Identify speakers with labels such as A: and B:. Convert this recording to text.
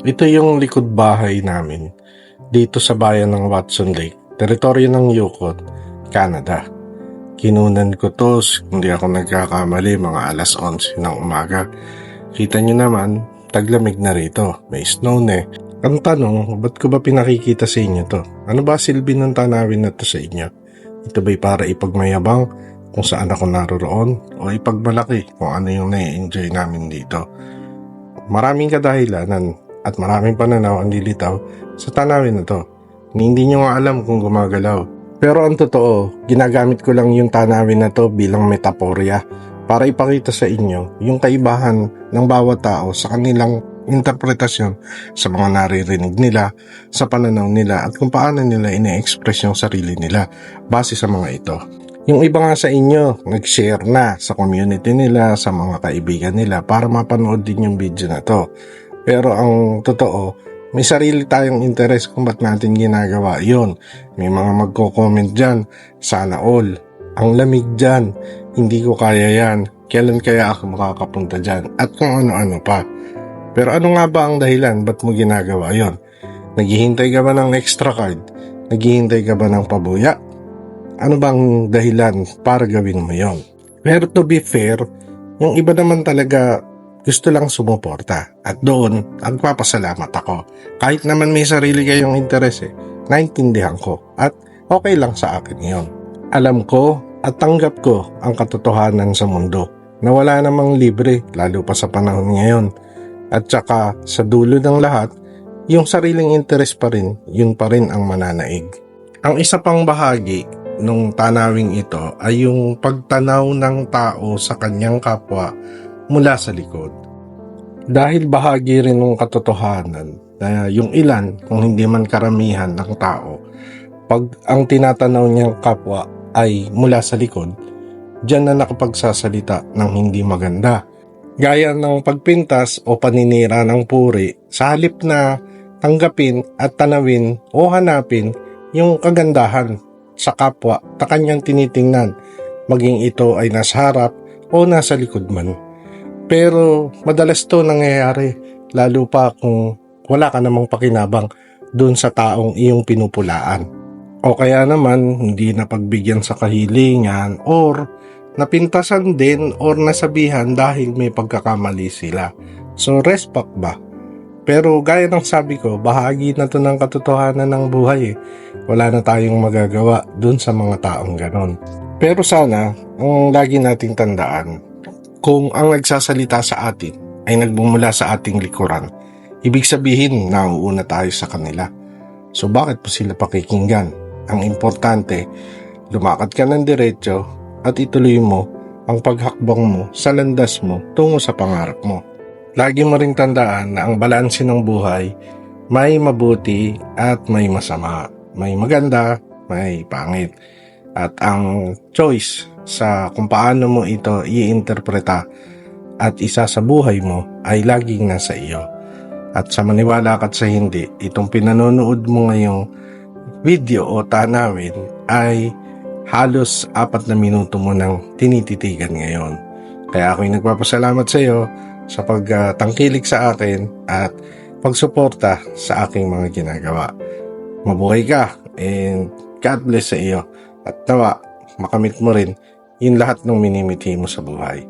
A: Ito yung likod bahay namin dito sa bayan ng Watson Lake, teritoryo ng Yukon, Canada. Kinunan ko to, hindi ako nagkakamali, mga alas 11 ng umaga. Kita nyo naman, taglamig na rito. May snow na eh. Ang tanong, ba't ko ba pinakikita sa inyo to? Ano ba silbi ng tanawin na to sa inyo? Ito ba'y para ipagmayabang kung saan ako naroroon o ipagmalaki kung ano yung nai-enjoy namin dito? Maraming kadahilanan at maraming pananaw ang lilitaw sa tanawin na to. Hindi nyo nga alam kung gumagalaw. Pero ang totoo, ginagamit ko lang yung tanawin na to bilang metaporya para ipakita sa inyo yung kaibahan ng bawat tao sa kanilang interpretasyon sa mga naririnig nila, sa pananaw nila at kung paano nila ine-express yung sarili nila base sa mga ito. Yung iba nga sa inyo, nag-share na sa community nila, sa mga kaibigan nila para mapanood din yung video na to. Pero ang totoo, may sarili tayong interes kung ba't natin ginagawa yon. May mga magko-comment dyan, sana all. Ang lamig dyan, hindi ko kaya yan. Kailan kaya ako makakapunta dyan? At kung ano-ano pa. Pero ano nga ba ang dahilan ba't mo ginagawa yon? Naghihintay ka ba ng extra card? Naghihintay ka ba ng pabuya? Ano bang dahilan para gawin mo yon? Pero to be fair, yung iba naman talaga gusto lang sumuporta. At doon, nagpapasalamat ako. Kahit naman may sarili kayong interes eh, naintindihan ko. At okay lang sa akin yon. Alam ko at tanggap ko ang katotohanan sa mundo na wala namang libre, lalo pa sa panahon ngayon. At saka sa dulo ng lahat, yung sariling interes pa rin, yun pa rin ang mananaig. Ang isa pang bahagi nung tanawing ito ay yung pagtanaw ng tao sa kanyang kapwa mula sa likod. Dahil bahagi rin ng katotohanan na yung ilan, kung hindi man karamihan ng tao, pag ang tinatanaw niyang kapwa ay mula sa likod, diyan na nakapagsasalita ng hindi maganda. Gaya ng pagpintas o paninira ng puri sa halip na tanggapin at tanawin o hanapin yung kagandahan sa kapwa na kanyang tinitingnan, maging ito ay nasa harap o nasa likod man. Pero madalas to nangyayari, lalo pa kung wala ka namang pakinabang dun sa taong iyong pinupulaan. O kaya naman, hindi na pagbigyan sa kahilingan or napintasan din or nasabihan dahil may pagkakamali sila. So, respect ba? Pero gaya ng sabi ko, bahagi na to ng katotohanan ng buhay eh. Wala na tayong magagawa dun sa mga taong ganon. Pero sana, ang lagi nating tandaan, kung ang nagsasalita sa atin ay nagbumula sa ating likuran, ibig sabihin nauuna tayo sa kanila. So bakit po sila pakikinggan? Ang importante, lumakad ka ng diretso at ituloy mo ang paghakbang mo sa landas mo tungo sa pangarap mo. Lagi mo ring tandaan na ang balanse ng buhay may mabuti at may masama. May maganda, may pangit. At ang choice sa kung paano mo ito iinterpreta at isa sa buhay mo ay laging nasa iyo. At sa maniwala ka at sa hindi, itong pinanonood mo ngayong video o tanawin ay halos apat na minuto mo nang tinititigan ngayon. Kaya ako'y nagpapasalamat sa iyo sa pagtangkilik sa akin at pagsuporta sa aking mga ginagawa. Mabuhay ka and God bless sa iyo at nawa makamit mo rin yung lahat ng minimiti mo sa buhay.